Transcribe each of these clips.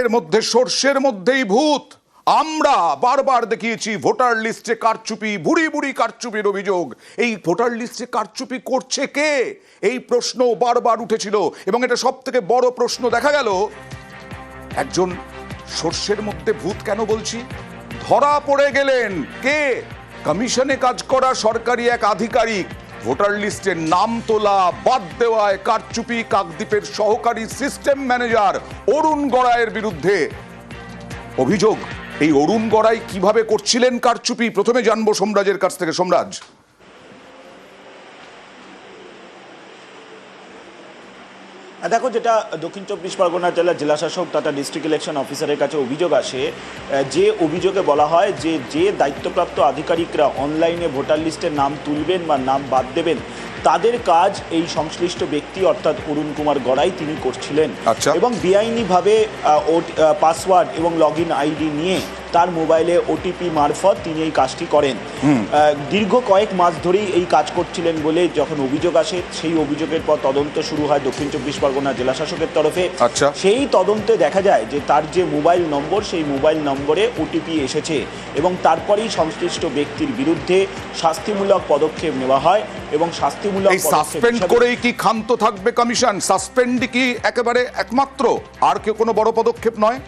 এর মধ্যে, সর্ষের মধ্যেই ভূত। আমরা বারবার দেখিয়েছি ভোটার লিস্টে কারচুপি বুড়ি বুড়ি কারচুপির অভিযোগ। এই ভোটার লিস্টে কারচুপি করছে কে? এই প্রশ্ন বারবার উঠেছিল এবং এটা সব থেকে বড় প্রশ্ন দেখা গেল, একজন সর্ষের মধ্যে ভূত কেন বলছি? ধরা পড়ে গেলেন। কে? কমিশনে কাজ করা সরকারি এক আধিকারিক। ভোটার লিস্টের নাম তোলা, বাদ দেওয়ায় কারচুপি, কাকদ্বীপের সহকারী সিস্টেম ম্যানেজার অরুণ গড়াইয়ের বিরুদ্ধে অভিযোগ। এই অরুণ গড়াই কীভাবে করছিলেন কারচুপি? প্রথমে জানব সম্রাজের কাছ থেকে। সোমরাজ। দেখো যেটা দক্ষিণ চব্বিশ পরগনা জেলার জেলাশাসক তথা ডিস্ট্রিক্ট ইলেকশন অফিসারের কাছে অভিযোগ আসে যে অভিযোগে বলা হয় যে যে দায়িত্বপ্রাপ্ত আধিকারিকরা অনলাইনে ভোটার লিস্টের নাম তুলবেন বা নাম বাদ দেবেন তাদের কাজ এই সংশ্লিষ্ট ব্যক্তি অর্থাৎ অরুণ কুমার গড়াই তিনি করছিলেন আচ্ছা। এবং বেআইনিভাবে পাসওয়ার্ড এবং লগ ইন আইডি নিয়ে তার মোবাইলে ওটিপি মারফত তিনি এই কাজটি করেন। দীর্ঘ কয়েক মাস ধরেই এই কাজ করছিলেন বলে যখন অভিযোগ আসে সেই অভিযোগের পর তদন্ত শুরু হয় দক্ষিণ চব্বিশ পরগনা জেলা শাসকের তরফে। আচ্ছা। সেই তদন্তে দেখা যায় যে তার যে মোবাইল নম্বর সেই মোবাইল নম্বরে ওটিপি এসেছে এবং তারপরেই সংশ্লিষ্ট ব্যক্তির বিরুদ্ধে শাস্তিমূলক পদক্ষেপ নেওয়া হয় এবং শাস্তিমূলক সাসপেন্ড করেই কি ক্ষান্ত থাকবে কমিশন? সাসপেন্ড কি একেবারে একমাত্র? আর কেউ কোনো বড় পদক্ষেপ নয়?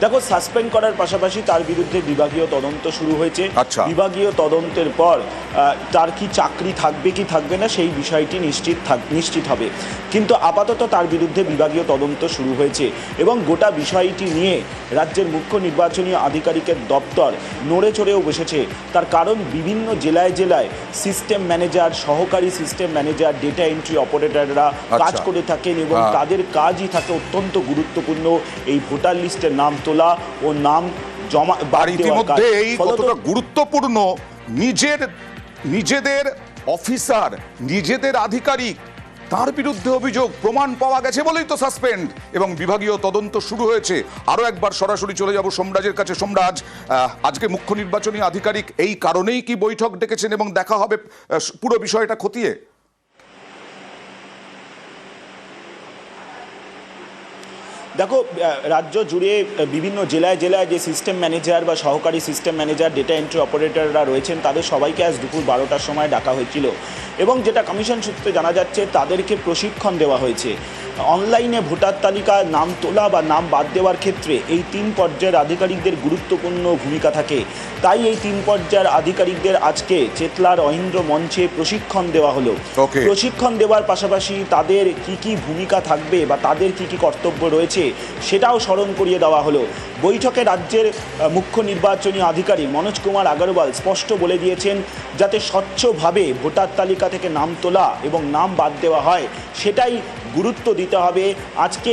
দেখো সাসপেন্ড করার পাশাপাশি তার বিরুদ্ধে বিভাগীয় তদন্ত শুরু হয়েছে আচ্ছা। বিভাগীয় তদন্তের পর তার কি চাকরি থাকবে কি থাকবে না সেই বিষয়টি নিশ্চিত থাক নিশ্চিত হবে কিন্তু আপাতত তার বিরুদ্ধে বিভাগীয় তদন্ত শুরু হয়েছে এবং গোটা বিষয়টি নিয়ে রাজ্যের মুখ্য নির্বাচনী আধিকারিকের দপ্তর নড়ে চড়েও বসেছে তার কারণ বিভিন্ন জেলায় জেলায় সিস্টেম ম্যানেজার সহকারী সিস্টেম ম্যানেজার ডেটা এন্ট্রি অপারেটররা কাজ আচ্ছা। করে থাকেন এবং হ্যাঁ। তাদের কাজই থাকে অত্যন্ত গুরুত্বপূর্ণ এই ভোটার লিস্টের নাম তোলা ও নাম জমা আর ইতিমধ্যে এই কতটা গুরুত্বপূর্ণ নিজের নিজেদের অফিসার নিজেদের আধিকারিক তার বিরুদ্ধে অভিযোগ প্রমাণ পাওয়া গেছে বলেই তো সাসপেন্ড। এবং বিভাগীয় তদন্ত শুরু হয়েছে। আরও একবার সরাসরি চলে যাব সোমরাজের কাছে। সোমরাজ আজকে মুখ্য নির্বাচনী আধিকারিক এই কারণেই কি বৈঠক ডেকেছেন এবং দেখা হবে পুরো বিষয়টা খতিয়ে? দেখো রাজ্য জুড়ে বিভিন্ন জেলায় জেলায় যে সিস্টেম ম্যানেজার বা সহকারী সিস্টেম ম্যানেজার ডেটা এন্ট্রি অপারেটররা রয়েছেন তাদের সবাইকে আজ দুপুর বারোটার সময় ডাকা হয়েছিল। এবং যেটা কমিশন সূত্রে জানা যাচ্ছে তাদেরকে প্রশিক্ষণ দেওয়া হয়েছে। অনলাইনে ভোটার তালিকায় নাম তোলা বা নাম বাদ দেওয়ার ক্ষেত্রে এই তিন পর্যায়ের আধিকারিকদের গুরুত্বপূর্ণ ভূমিকা থাকে। তাই এই তিন পর্যায়ের আধিকারিকদের আজকে চেতলার অহিন্দ্র মঞ্চে প্রশিক্ষণ দেওয়া হলো। প্রশিক্ষণ দেওয়ার পাশাপাশি তাদের কি কি ভূমিকা থাকবে বা তাদের কি কি কর্তব্য রয়েছে সেটাও স্মরণ করিয়ে দেওয়া হলো। বৈঠকে রাজ্যের মুখ্য নির্বাচনী আধিকারিক মনোজ কুমার আগরওয়াল স্পষ্ট বলে দিয়েছেন, যাতে স্বচ্ছভাবে ভোটার তালিকা থেকে নাম তোলা এবং নাম বাদ দেওয়া হয়, সেটাই গুরুত্ব দিতে হবে। আজকে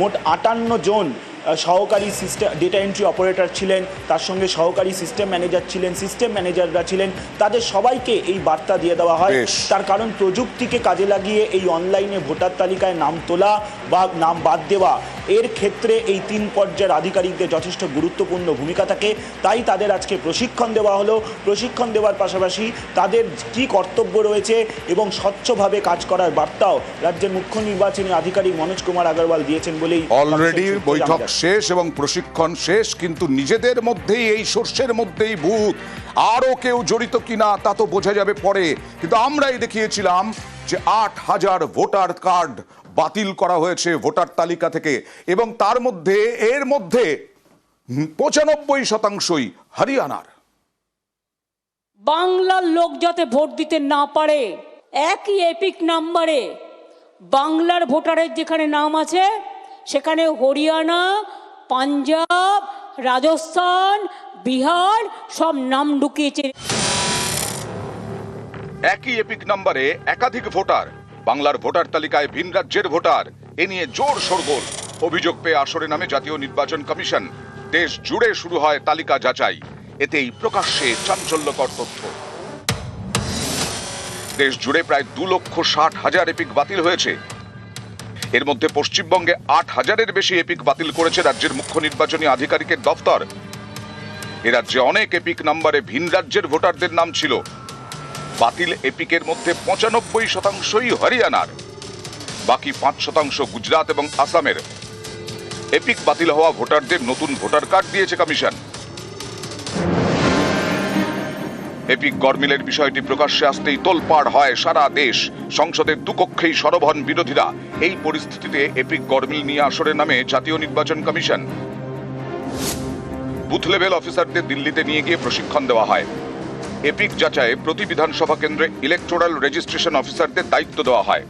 মোট আটান্ন জন সহকারী সিস্টেম ডেটা এন্ট্রি অপারেটর ছিলেন তার সঙ্গে সহকারী সিস্টেম ম্যানেজার ছিলেন সিস্টেম ম্যানেজাররা ছিলেন তাদের সবাইকে এই বার্তা দিয়ে দেওয়া হয়। তার কারণ প্রযুক্তিকে কাজে লাগিয়ে এই অনলাইনে ভোটার তালিকায় নাম তোলা বা নাম বাদ দেওয়া এর ক্ষেত্রে এই তিন পর্যায়ের আধিকারিকদের যথেষ্ট গুরুত্বপূর্ণ ভূমিকা থাকে। তাই তাদের আজকে প্রশিক্ষণ দেওয়া হলো। প্রশিক্ষণ দেওয়ার পাশাপাশি তাদের কি কর্তব্য রয়েছে এবং স্বচ্ছভাবে কাজ করার বার্তাও রাজ্যের মুখ্য নির্বাচনী আধিকারিক মনোজ কুমার আগরওয়াল দিয়েছেন বলেই অলরেডি বৈঠক শেষ এবং প্রশিক্ষণ শেষ কিন্তু নিজেদের মধ্যেই এই সর্ষের মধ্যেই ভূত। আরও কেউ জড়িত কিনা তা তো বোঝা যাবে পরে। কিন্তু আমরাই দেখিয়েছিলাম যে আট হাজার ভোটার কার্ড বাতিল করা হয়েছে ভোটার তালিকা থেকে এবং তার মধ্যে এর মধ্যে পঁচানব্বই শতাংশই হরিয়ানার। বাংলার লোক যাতে ভোট দিতে না পারে একই এপিক নাম্বারে বাংলার ভোটারের যেখানে নাম আছে সেখানে হরিয়ানা পাঞ্জাব রাজস্থান বিহার সব নাম ঢুকিয়েছে। একই এপিক নাম্বারে একাধিক ভোটার বাংলার ভোটার তালিকায় ভিন রাজ্যের ভোটার। এ নিয়ে জোর শোরগোল। অভিযোগ পেয়ে আসরে নামে জাতীয় নির্বাচন কমিশন। দেশ জুড়ে শুরু হয় তালিকা যাচাই। এতেই প্রকাশ্যে চাঞ্চল্যকর তথ্য। দেশ জুড়ে প্রায় দু লক্ষ ষাট হাজার এপিক বাতিল হয়েছে। এর মধ্যে পশ্চিমবঙ্গে আট হাজারের বেশি এপিক বাতিল করেছে রাজ্যের মুখ্য নির্বাচনী আধিকারিকের দফতর। এ রাজ্যে অনেক এপিক নম্বরে ভিন রাজ্যের ভোটারদের নাম ছিল। বাতিল এপিকের মধ্যে পঁচানব্বই শতাংশই হরিয়ানার। বাকি পাঁচ শতাংশ গুজরাট এবং আসামের। এপিক বাতিল হওয়া ভোটারদের নতুন ভোটার কার্ড দিয়েছে কমিশন। এপিক গরমিলের বিষয়টি প্রকাশ্যে আসতেই তোলপাড় হয় সারা দেশ। সংসদের দুকক্ষেই সরব হন বিরোধীরা এই পরিস্থিতিতে এপিক গরমিল নিয়ে আসরে নামে জাতীয় নির্বাচন কমিশন। বুথ লেভেল অফিসারদের দিল্লিতে নিয়ে গিয়ে প্রশিক্ষণ দেওয়া হয়। এপিক যাচাইয়ে প্রতি বিধানসভা কেন্দ্রে ইলেকটোরাল রেজিস্ট্রেশন অফিসারদের দায়িত্ব দেওয়া হয়।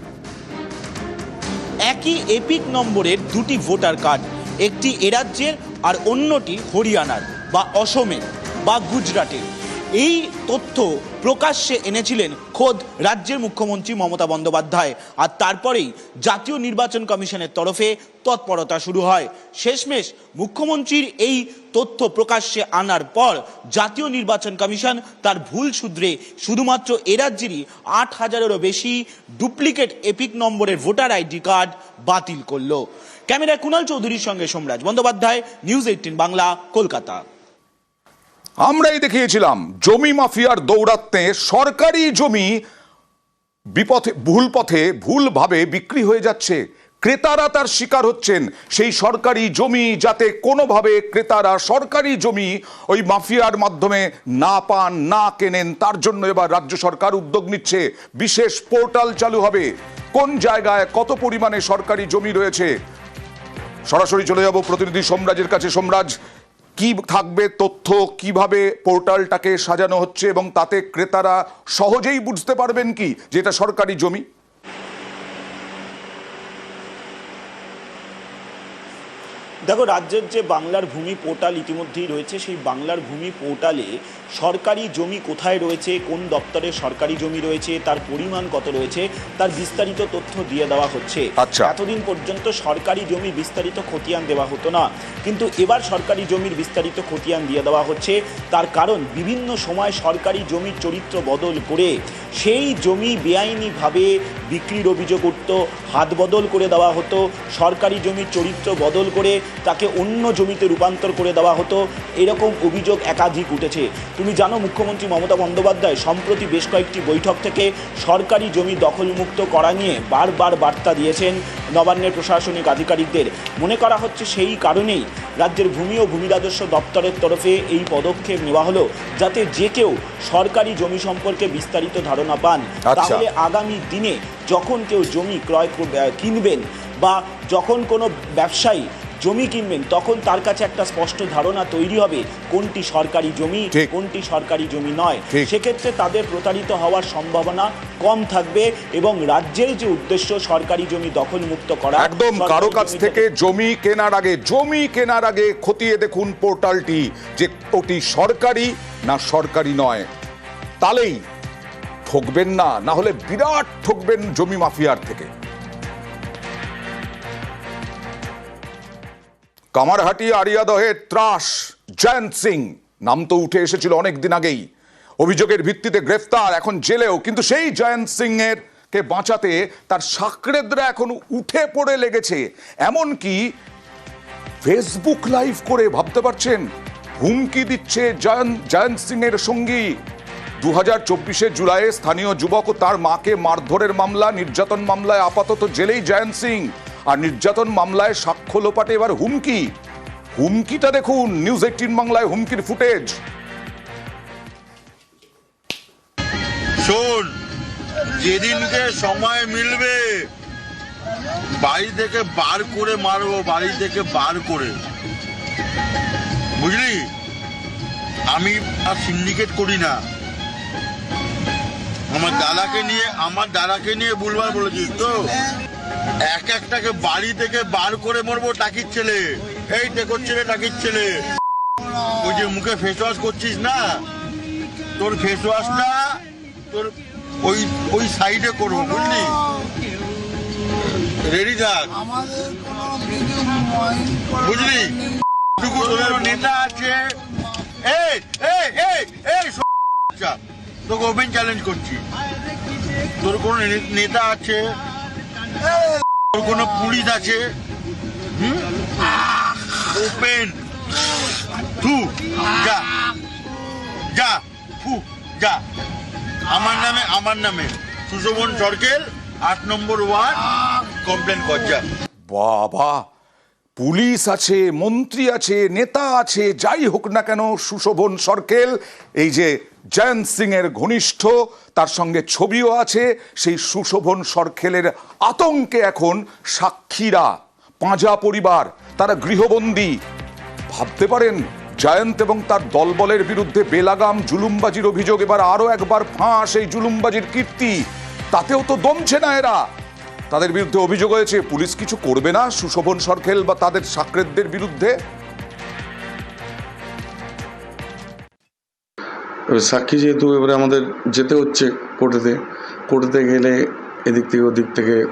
একই এপিক নম্বরের দুটি ভোটার কার্ড, একটি এরাজ্যের আর অন্যটি হরিয়ানার বা অসমের বা গুজরাটের। এই তথ্য প্রকাশ্যে এনেছিলেন খোদ রাজ্যের মুখ্যমন্ত্রী মমতা বন্দ্যোপাধ্যায়। আর তারপরেই জাতীয় নির্বাচন কমিশনের তরফে তৎপরতা শুরু হয়। শেষমেশ মুখ্যমন্ত্রীর এই তথ্য প্রকাশ্যে আনার পর জাতীয় নির্বাচন কমিশন তার ভুল শুধরে শুধুমাত্র এ রাজ্যেরই আট হাজারেরও বেশি ডুপ্লিকেট এপিক নম্বরের ভোটার আইডি কার্ড বাতিল করল। ক্যামেরায় কুণাল চৌধুরীর সঙ্গে সোমরাজ বন্দ্যোপাধ্যায়, নিউজ এইটিন বাংলা, কলকাতা। আমরাই দেখিয়েছিলাম, জমি মাফিয়ার দৌরাত্মে সরকারি জমি বিপথে, ভুল পথে ভুলভাবে বিক্রি হয়ে যাচ্ছে। ক্রেতারা তার শিকার হচ্ছেন। সেই সরকারি জমি যাতে কোনোভাবে ক্রেতারা সরকারি জমি ওই মাফিয়ার মাধ্যমে না পান, না কেনেন, তার জন্য এবার রাজ্য সরকার উদ্যোগ নিচ্ছে। বিশেষ পোর্টাল চালু হবে। কোন জায়গায় কত পরিমাণে সরকারি জমি রয়েছে? সরাসরি চলে যাব প্রতিনিধি সোমরাজের কাছে। সোমরাজ কি থাকবে তথ্য, কীভাবে পোর্টালটাকে সাজানো হচ্ছে এবং তাতে ক্রেতারা সহজেই বুঝতে পারবেন কি যে এটা সরকারি জমি? দেখো, রাজ্যের যে বাংলার ভূমি পোর্টাল ইতিমধ্যেই রয়েছে, সেই বাংলার ভূমি পোর্টালে সরকারি জমি কোথায় রয়েছে কোন দপ্তরে সরকারি জমি রয়েছে তার পরিমাণ কত রয়েছে তার বিস্তারিত তথ্য দিয়ে দেওয়া হচ্ছে। আচ্ছা। এতদিন পর্যন্ত সরকারি জমি বিস্তারিত খতিয়ান দেওয়া হতো না কিন্তু এবার সরকারি জমির বিস্তারিত খতিয়ান দিয়ে দেওয়া হচ্ছে। তার কারণ বিভিন্ন সময় সরকারি জমির চরিত্র বদল করে সেই জমি বেআইনিভাবে বিক্রির অভিযোগ উঠত হাত বদল করে দেওয়া হতো সরকারি জমির চরিত্র বদল করে তাকে অন্য জমিতে রূপান্তর করে দেওয়া হতো। এরকম অভিযোগ একাধিক উঠেছে। তুমি জানো মুখ্যমন্ত্রী মমতা বন্দ্যোপাধ্যায় সম্প্রতি বেশ কয়েকটি বৈঠক থেকে সরকারি জমি দখলমুক্ত করা নিয়ে বারবার বার্তা দিয়েছেন নবান্নের প্রশাসনিক আধিকারিকদের মনে করা হচ্ছে সেই কারণেই রাজ্যের ভূমি ও ভূমি রাজস্ব দপ্তরের তরফে এই পদক্ষেপ নেওয়া হলো যাতে যে কেউ সরকারি জমি সম্পর্কে বিস্তারিত ধারণা পান আচ্ছা। তাহলে আগামী দিনে যখন কেউ জমি ক্রয় কর- কিনবেন বা যখন কোনো ব্যবসায়ী জমি কিনবেন তখন তার কাছে একটা স্পষ্ট ধারণা তৈরি হবে কোনটি সরকারি জমি। কোনটি সরকারি জমি নয়। সেক্ষেত্রে তাদের প্রতারিত হওয়ার সম্ভাবনা কম থাকবে এবং রাজ্যের যে উদ্দেশ্য সরকারি জমি দখলমুক্ত করা একদম কারও কাছ থেকে জমি কেনার আগে জমি কেনার আগে খতিয়ে দেখুন পোর্টালটি যে ওটি সরকারি না সরকারি নয় তাহলেই ঠকবেন না না হলে বিরাট ঠকবেন জমি মাফিয়ার থেকে কামারহাটি আরিয়াদহে ত্রাস, জয়ন্ত সিং। নাম তো উঠে এসেছিল অনেক দিন আগেই। অভিযোগের ভিত্তিতে গ্রেফতার, এখন জেলেও। কিন্তু সেই জয়ন্ত সিং এর কে বাঁচাতে তার সাকরেদরা এখন উঠে পড়ে লেগেছে। এমনকি ফেসবুক লাইভ করে ভাবতে পারছেন, হুমকি দিচ্ছে জয়ন্ত জয়ন্ত সিং এর সঙ্গী। দু হাজার চব্বিশে জুলাইয়ে স্থানীয় যুবক ও তার মাকে মারধরের মামলা, নির্যাতন মামলায় আপাতত জেলেই জয়ন্ত সিং। আর নির্যাতন মামলায় সাক্ষ্য লোপাটে এবার হুমকি। হুমকিটা দেখুন নিউজ এইটিন বাংলায় হুমকির ফুটেজ। শোন, যেদিনকে সময় মিলবে, বাড়ি থেকে বার করে মারবো, বাড়ি থেকে বার করে। বুঝলি? আমি আর সিন্ডিকেট করি না। আমার দাদাকে নিয়ে, আমার দাদাকে নিয়ে ভুলবার বলেছিস তো? এক একটাকে বাড়ি থেকে বার করে মরবো টাকির ছেলে। এই টেকর ছেলে, টাকির ছেলে। ওই যে মুখে ফেস ওয়াশ করছিস না? তোর ফেস ওয়াশটা তোর ওই ওই সাইডে করব বুঝলি? রেডি থাক। বুঝলি? তোদের নেতা আছে। এই এই এই এই তোকে ওপেন চ্যালেঞ্জ করছি। তোর কোনো নেতা আছে? কোনো পুলিশ আছে? ওপেন তু যা। যা, ফু, যা। আমার নামে আমার নামে। সুশোভন সরকেল, আট নম্বর ওয়ার্ড, কমপ্লেন কর যা বাবা, পুলিশ আছে, মন্ত্রী আছে, নেতা আছে, যাই হোক না কেন, সুশোভন সরকেল, এই যে জয়ন্ত সিং এর ঘনিষ্ঠ, তার সঙ্গে ছবিও আছে, সেই সুশোভন সরখেলের আতঙ্কে এখন সাক্ষীরা, পাঁজা পরিবার, তারা গৃহবন্দী। ভাবতে পারেন, জয়ন্ত এবং তার দলবলের বিরুদ্ধে বেলাগাম জুলুমবাজির অভিযোগ এবার আরও একবার ফাঁস এই জুলুমবাজির কীর্তি। তাতেও তো দমছে না এরা। তাদের বিরুদ্ধে অভিযোগ হয়েছে, পুলিশ কিছু করবে না সুশোভন সরখেল বা তাদের সাকরেদদের বিরুদ্ধে। এবার সাক্ষী যেহেতু এবারে আমাদের যেতে হচ্ছে কোর্টেতে কোর্টেতে গেলে এদিক থেকে ওদিক থেকে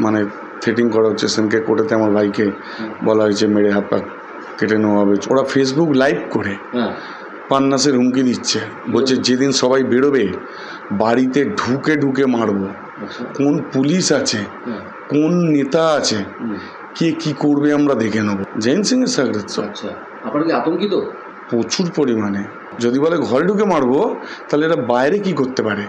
মানে থ্রেটিং করা হচ্ছে। সেদিনকে কোর্টেতে আমার ভাইকে বলা হয়েছে মেরে হাত পা কেটে নেওয়া হবে। ওরা ফেসবুক লাইভ করে পান্নাসের হুমকি দিচ্ছে। বলছে যেদিন সবাই বেরোবে বাড়িতে ঢুকে ঢুকে মারবো। কোন পুলিশ আছে? কোন নেতা আছে? কে কি করবে আমরা দেখে নেব। জৈন সিং এর সাকরেত আচ্ছা। আপনারা কি আতঙ্কিত? প্রচুর পরিমাণে। যদি বলে ঘরে ঢুকে মারবো তাহলে এটা বাইরে কি করতে পারে?